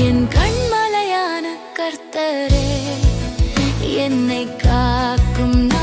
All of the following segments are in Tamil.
என் கண்மலையான கர்த்தரே என்னை காக்கும் நான்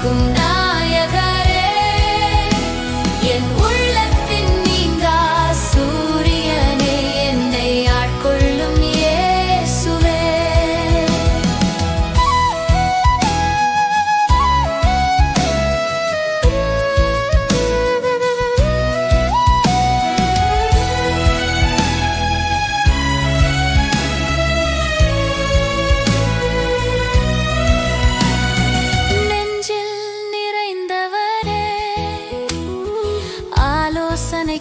come down.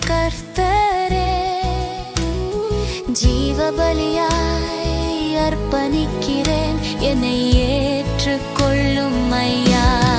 கர்த்தரே ஜீவபலியாய் அர்ப்பணிக்கிறேன். என்னை ஏற்றுக்கொள்ளும் ஐயா.